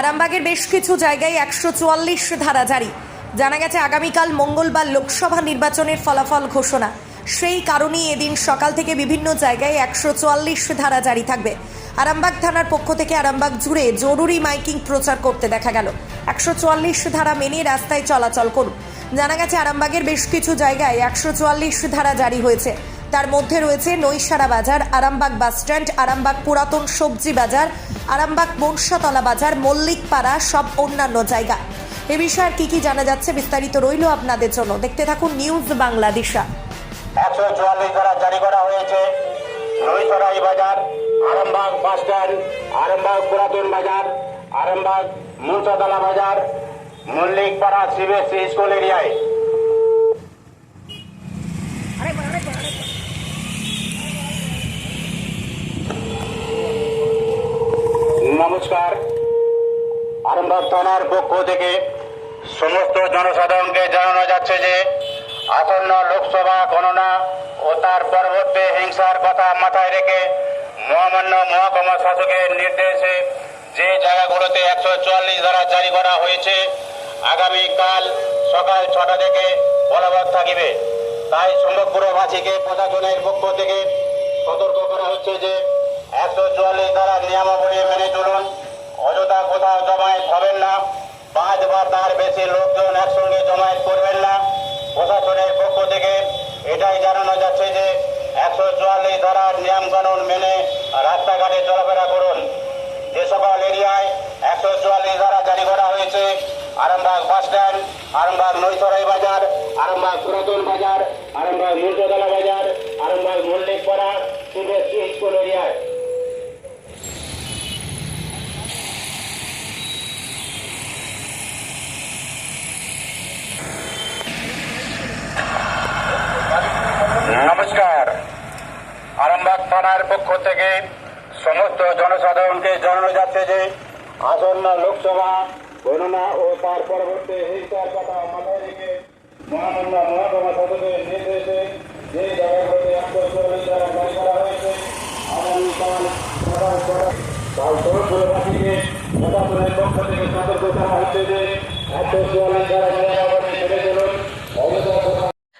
আরামবাগের বেশ কিছু জায়গায় একশো চুয়াল্লিশ ধারা জারি। জানা গেছে, আগামীকাল মঙ্গলবার লোকসভা নির্বাচনের ফলাফল ঘোষণা। সেই কারণেই এদিন সকাল থেকে বিভিন্ন জায়গায় একশো চুয়াল্লিশ ধারা জারি থাকবে। আরামবাগ থানার পক্ষ থেকে আরামবাগ জুড়ে জরুরি মাইকিং প্রচার করতে দেখা গেল। একশো চুয়াল্লিশ ধারা মেনে রাস্তায় চলাচল করুন। জানা গেছে, আরামবাগের বেশ কিছু জায়গায় একশো চুয়াল্লিশ ধারা জারি হয়েছে। তার মধ্যে রয়েছে নৈশারা বাজার, আরামবাগ বাসস্ট্যান্ড আরামবাগ পুরাতন সবজি বাজার, আরামবাগ মনসাতলা বাজার, মল্লিকপাড়া, সব অন্যান্য জায়গা এ বিষয়ে কি কি জানা যাচ্ছে বিস্তারিত রইল আপনাদের জন্য। দেখতে থাকুন নিউজ বাংলাদেশা একশো চুয়াল্লিশ জারি করা হয়েছে নৈসরাই বাজার, আরামবাগ বাস স্ট্যান্ড, আরামবাগ পুরাতন বাজার, আরামবাগ মুলসাতলা বাজার, মল্লিকপাড়া সিবিএসসি স্কুল এরিয়ায়। নমস্কার। আরামবাগ থানার পক্ষ থেকে সমস্ত জনসাধারণকে জানানো যাচ্ছে যে আসন্ন লোকসভা গণনা ও তার পরবর্তী হিংসার কথা মাথায় রেখে মহামান্য মহকুমা শাসকের নির্দেশে যে জায়গাগুলোতে একশো চুয়াল্লিশ ধারা জারি করা হয়েছে আগামীকাল সকাল ছটা থেকে বলবৎ থাকিবে। তাই সমগ্রবাসীকে প্রশাসনের পক্ষ থেকে সতর্ক করা হচ্ছে যে একশো চুয়াল্লিশ ধারা নিয়মাবলী প্রশাসনের পক্ষ থেকে এটাই জানানো যাচ্ছে যে একশো চুয়াল্লিশ ধারার নিয়ম কানুন মেনে রাস্তাঘাটে চলাফেরা করুন। যে সকল এরিয়ায় একশো চুয়াল্লিশ ধারা জারি করা হয়েছে, আরামবাগ বাস স্ট্যান্ড, আরামবাগ নৈসরাই বাজার, আরামবাগ পুরাতন বাজার, আরামবাগ মুর্শতলা বাজার, আরামবাগ মল্লিকপাড়া সিবিএসসি স্কুল এরিয়ায়। নমস্কার। আরামবাগ থানার পক্ষ থেকে সমস্ত জনসাধারণকে জানানো যাচ্ছে যে আসন্ন লোকসভা গণনা ও তার পরবর্তী হিংসার কথা মাথায় রেখে মহামান্য মহাত্মা শাসকের নির্দেশে যে জায়গাগুলোতে একশো চল্লিশ জারি করা হয়েছে আগামীকাল সকাল ছটা কাল সমগ্রবাসীকে প্রশাসনের পক্ষ থেকে সতর্ক করা হচ্ছে যে একশো ধারা জারি মেনে চলুন অযথা কোথাও